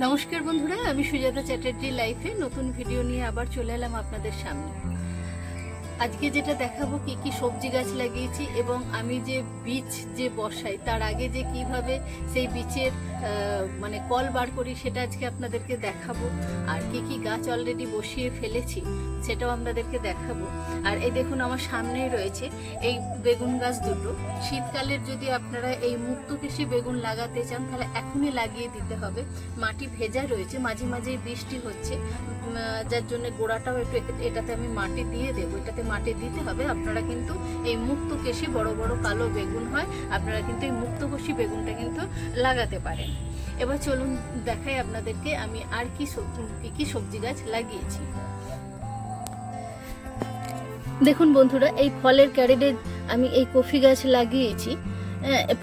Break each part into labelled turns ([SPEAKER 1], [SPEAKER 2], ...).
[SPEAKER 1] নমস্কার বন্ধুরা আমি সুজাতা চ্যাটার্জি লাইফে নতুন ভিডিও নিয়ে আবার চলে এলাম আপনাদের সামনে। আজকে যেটা দেখাবো, কি কি সবজি গাছ লাগিয়েছি এবং আমি যে বীজ যে বসাই, তার আগে যে কীভাবে সেই বীজের মানে কল বার করি সেটা আজকে আপনাদেরকে দেখাবো। আর কি কি গাছ অলরেডি বসিয়ে ফেলেছি সেটাও আপনাদেরকে দেখাবো। আর এই দেখুন আমার সামনেই রয়েছে এই বেগুন গাছ দুটো। শীতকালের যদি আপনারা এই মুক্তকেশী বেগুন লাগাতে চান, তাহলে এখনই লাগিয়ে দিতে হবে। মাটি ভেজা রয়েছে, মাঝে মাঝে বৃষ্টি হচ্ছে। যার জন্য গোড়াটাও একটু এটাতে আমি মাটি দিয়ে দেবো, এটাতে মাটি দিতে হবে। আপনারা কিন্তু এই মুক্তকেশী বড় বড় কালো বেগুন হয়, আপনারা কিন্তু এই মুক্তকেশী বেগুনটা কিন্তু লাগাতে পারেন। এবার চলুন দেখাই আপনাদেরকে আমি আর কি সবজি কি সবজি গাছ লাগিয়েছি। দেখুন বন্ধুরা, এই ফলের ক্যারেটে আমি এই কফি গাছ লাগিয়েছি।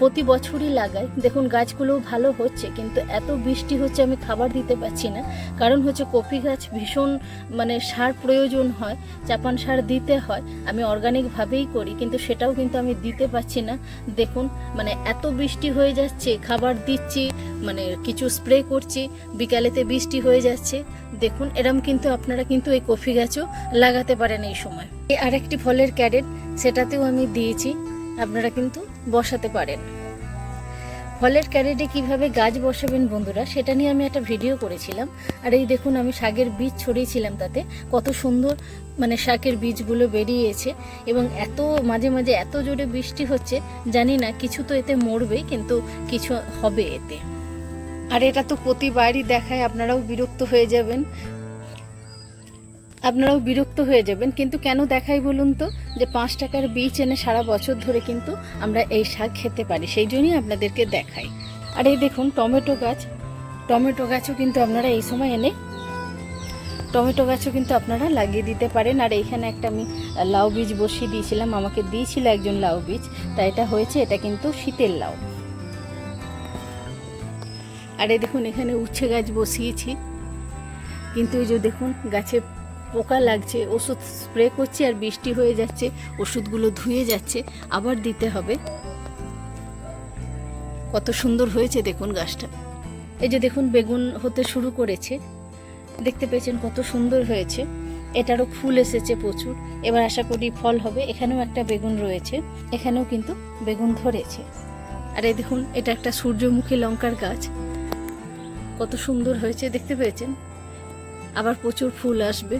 [SPEAKER 1] প্রতি বছরই লাগাই। দেখুন গাছগুলো ভালো হচ্ছে, কিন্তু এত বৃষ্টি হচ্ছে, আমি খাবার দিতে পারছি না। কারণ হচ্ছে কফি গাছ ভীষণ মানে সার প্রয়োজন হয়, চাপান সার দিতে হয়, আমি অর্গানিকভাবেই করি, কিন্তু সেটাও কিন্তু আমি দিতে পারছি না। দেখুন মানে এত বৃষ্টি হয়ে যাচ্ছে, খাবার দিচ্ছি মানে কিছু স্প্রে করছি, বিকালেতে বৃষ্টি হয়ে যাচ্ছে। দেখুন, এরম কিন্তু আপনারা কিন্তু এই কফি গাছও লাগাতে পারেন এই সময়। আরেকটি ফলের ক্যারেট, সেটাতেও আমি দিয়েছি, আপনারা কিন্তু বসাতে পারেন। ফলের ক্যারেটে কীভাবে গাছ বসাবেন বন্ধুরা, সেটা নিয়ে আমি একটা ভিডিও করেছিলাম। আর এই দেখুন, আমি শাকের বীজ ছড়িয়েছিলাম তাতে। কত সুন্দর মানে শাকের বীজগুলো বেরিয়েছে এবং এত মাঝে মাঝে এত জোরে বৃষ্টি হচ্ছে, জানি না, কিছু তো এতে মরবে, কিন্তু কিছু হবে এতে। আর এটা তো প্রতিবারই দেখায়, আপনারাও বিরক্ত হয়ে যাবেন। আপনারাও বিরক্ত হয়ে যাবেন, কিন্তু কেন দেখাই বলুন তো যে পাঁচ টাকার বীজ এনে সারা বছর ধরে কিন্তু আমরা এই শাক খেতে পারি, সেই জন্যই আপনাদেরকে দেখাই। আর এই দেখুন, টমেটো গাছ, টমেটো গাছও কিন্তু আপনারা এই সময় এনে টমেটো গাছও কিন্তু আপনারা লাগিয়ে দিতে পারেন। আর এইখানে একটা আমি লাউ বীজ বসিয়ে দিয়েছিলাম, আমাকে দিয়েছিল একজন লাউ বীজ, তা এটা হয়েছে, এটা কিন্তু শীতের লাউ। আর এই দেখুন, এখানে উচ্ছে গাছ বসিয়েছি, কিন্তু এই যে দেখুন, গাছে পোকা লাগছে, ওষুধ স্প্রে করছি আর বৃষ্টি হয়ে যাচ্ছে, ওষুধগুলো ধুয়ে যাচ্ছে, আবার দিতে হবে। কত সুন্দর হয়েছে দেখুন গাছটা। এই যে দেখুন বেগুন হতে শুরু করেছে। দেখতে পেয়েছেন কত সুন্দর হয়েছে। এটারও ফুল এসেছে প্রচুর। এবার আশা করি ফল হবে। এখানেও একটা বেগুন রয়েছে। এখানেও কিন্তু বেগুন ধরেছে। আর এই দেখুন, এটা একটা সূর্যমুখী লঙ্কার গাছ। কত সুন্দর হয়েছে, দেখতে পেয়েছেন? আবার প্রচুর ফুল আসবে।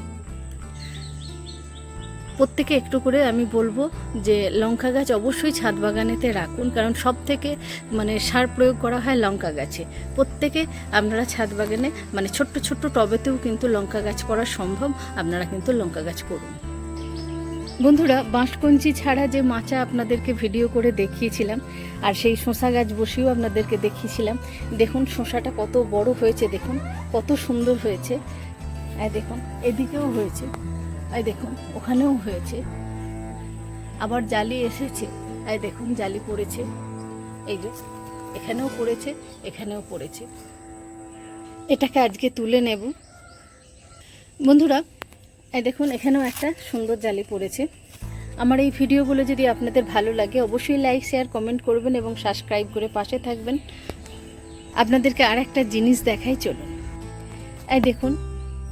[SPEAKER 1] প্রত্যেকে একটু করে আমি বলব যে লঙ্কা গাছ অবশ্যই ছাদ বাগানেতে রাখুন, কারণ সব থেকে মানে সার প্রয়োগ করা হয় লঙ্কা গাছে। প্রত্যেকে আপনারা ছাদ বাগানে মানে ছোট্ট ছোট্ট টবেতেও কিন্তু লঙ্কা গাছ করা সম্ভব, আপনারা কিন্তু লঙ্কা গাছ করুন। বন্ধুরা বাঁশকঞ্চি ছাড়া যে মাচা আপনাদেরকে ভিডিও করে দেখিয়েছিলাম, আর সেই শশা গাছ বসেও আপনাদেরকে দেখিয়েছিলাম, দেখুন শশাটা কত বড় হয়েছে, দেখুন, কত সুন্দর হয়েছে। এই দেখুন, এদিকেও হয়েছে। এই দেখুন, ওখানেও হয়েছে। আবার জালি এসেছে। এই দেখুন, জালি পড়েছে। এই যে, এখানেও পড়েছে এখানেও পড়েছে। এটাকে আজকে তুলে নেব। বন্ধুরা, এই দেখুন, এখানেও একটা সুন্দর জালি পড়েছে। আমার এই ভিডিওগুলো যদি আপনাদের ভালো লাগে, অবশ্যই লাইক, শেয়ার, কমেন্ট করবেন এবং সাবস্ক্রাইব করে পাশে থাকবেন। আপনাদেরকে আর একটা জিনিস দেখাই চলুন। এই দেখুন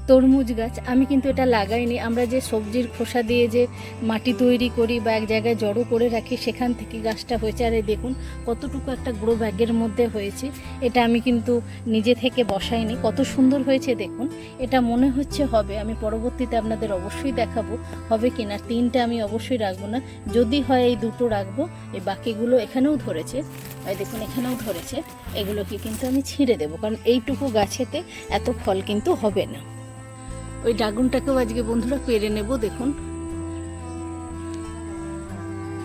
[SPEAKER 1] তরমুজ গাছ, আমি কিন্তু এটা লাগাইনি। আমরা যে সবজির খোসা দিয়ে যে মাটি তৈরি করি বা এক জায়গায় জড়ো করে রাখি, সেখান থেকে গাছটা হয়েছে। আর দেখুন, কতটুকু একটা গ্রো ব্যাগের মধ্যে হয়েছে। এটা আমি কিন্তু নিজে থেকে বসাইনি। কত সুন্দর হয়েছে দেখুন। এটা মনে হচ্ছে হবে, আমি পরবর্তীতে আপনাদের অবশ্যই দেখাবো, হবে কি না তিনটা আমি অবশ্যই রাখব না। যদি হয় এই দুটো রাখব, এই বাকিগুলো এখানেও ধরেছে। দেখুন, এখানেও ধরেছে। এগুলোকে কিন্তু আমি ছিঁড়ে দেবো, কারণ এইটুকু গাছেতে এত ফল কিন্তু হবে না। ওই ড্রাগনটাকেও আজকে বন্ধুরা পেরে নেব, দেখুন।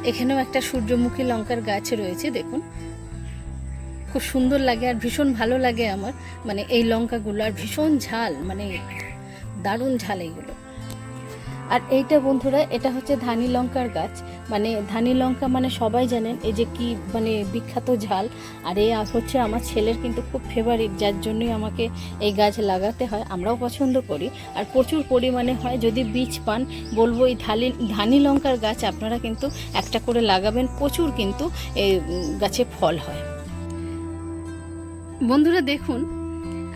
[SPEAKER 1] এখানেও একটা সূর্যমুখী লঙ্কার গাছ রয়েছে, দেখুন। খুব সুন্দর লাগে আর ভীষণ ভালো লাগে আমার। মানে এই লঙ্কাগুলো, আর ভীষণ ঝাল মানে দারুণ ঝাল এইগুলো আর এইটা বন্ধুরা, এটা হচ্ছে ধানি লঙ্কার গাছ। মানে ধানি লঙ্কা মানে সবাই জানেন, এই যে কি মানে বিখ্যাত ঝাল। আর এই হচ্ছে আমার ছেলের কিন্তু খুব ফেভারিট যার জন্যই আমাকে এই গাছ লাগাতে হয়, আমরাও পছন্দ করি। আর প্রচুর পরিমাণে হয়, যদি বীজ পান, বলব এই ধালি, ধানি লঙ্কার গাছ আপনারা কিন্তু একটা করে লাগাবেন, প্রচুর কিন্তু এই গাছে ফল হয়। বন্ধুরা দেখুন,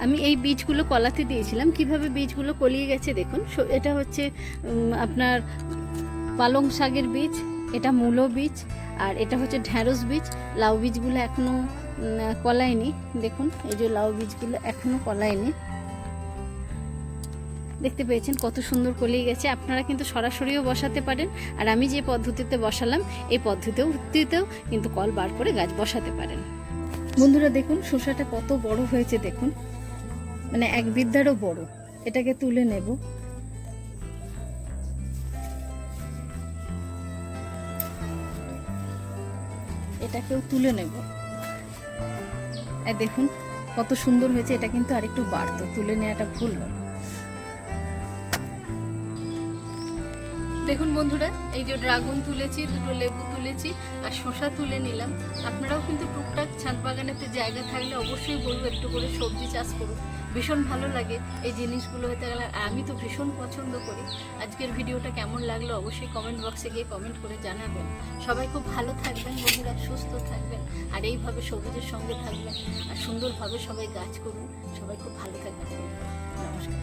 [SPEAKER 1] আমি এই বীজগুলো কলাতে দিয়েছিলাম, কীভাবে বীজগুলো কলিয়ে গেছে দেখুন। এটা হচ্ছে আপনার পালং শাকের বীজ এটা মূলো বীজ, আর এটা হচ্ছে ঢ্যাঁড়স বীজ। লাউ বীজগুলো এখনও কলায়নি। দেখুন, এই যে লাউ বীজগুলো এখনও কলায়নি। দেখতে পেয়েছেন কত সুন্দর কলিয়ে গেছে। আপনারা কিন্তু সরাসরিও বসাতে পারেন। আর আমি যে পদ্ধতিতে বসালাম, এই পদ্ধতিতেও পদ্ধতিতেও কিন্তু কল বার করে গাছ বসাতে পারেন। বন্ধুরা, দেখুন শসাটা কত বড় হয়েছে, দেখুন। মানে এক বিদ্যারও বড়। এটাকে তুলে নেব। এটাকেও তুলে নেব। দেখুন, কত সুন্দর হয়েছে, এটা কিন্তু আরেকটু বাড়তো, তুলে নেওয়াটা ভুল হলো দেখুন বন্ধুরা, এই যে ড্রাগন তুলেছি, দুটো লেবু তুলেছি আর শসা তুলে নিলাম। আপনারাও কিন্তু টুকটাক ছাদ বাগানেতে জায়গা থাকলে অবশ্যই বলব একটু করে সবজি চাষ করুন। ভীষণ ভালো লাগে এই জিনিসগুলো হতে গেলে আমি তো ভীষণ পছন্দ করি। আজকের ভিডিওটা কেমন লাগল অবশ্যই কমেন্ট বক্সে গিয়ে কমেন্ট করে জানাবেন। সবাই খুব ভালো থাকবেন বন্ধুরা, সুস্থ থাকবেন, আর এইভাবে সবুজের সঙ্গে থাকবেন, আর সুন্দরভাবে সবাই গাছ করুন। সবাই খুব ভালো থাকবেন। নমস্কার।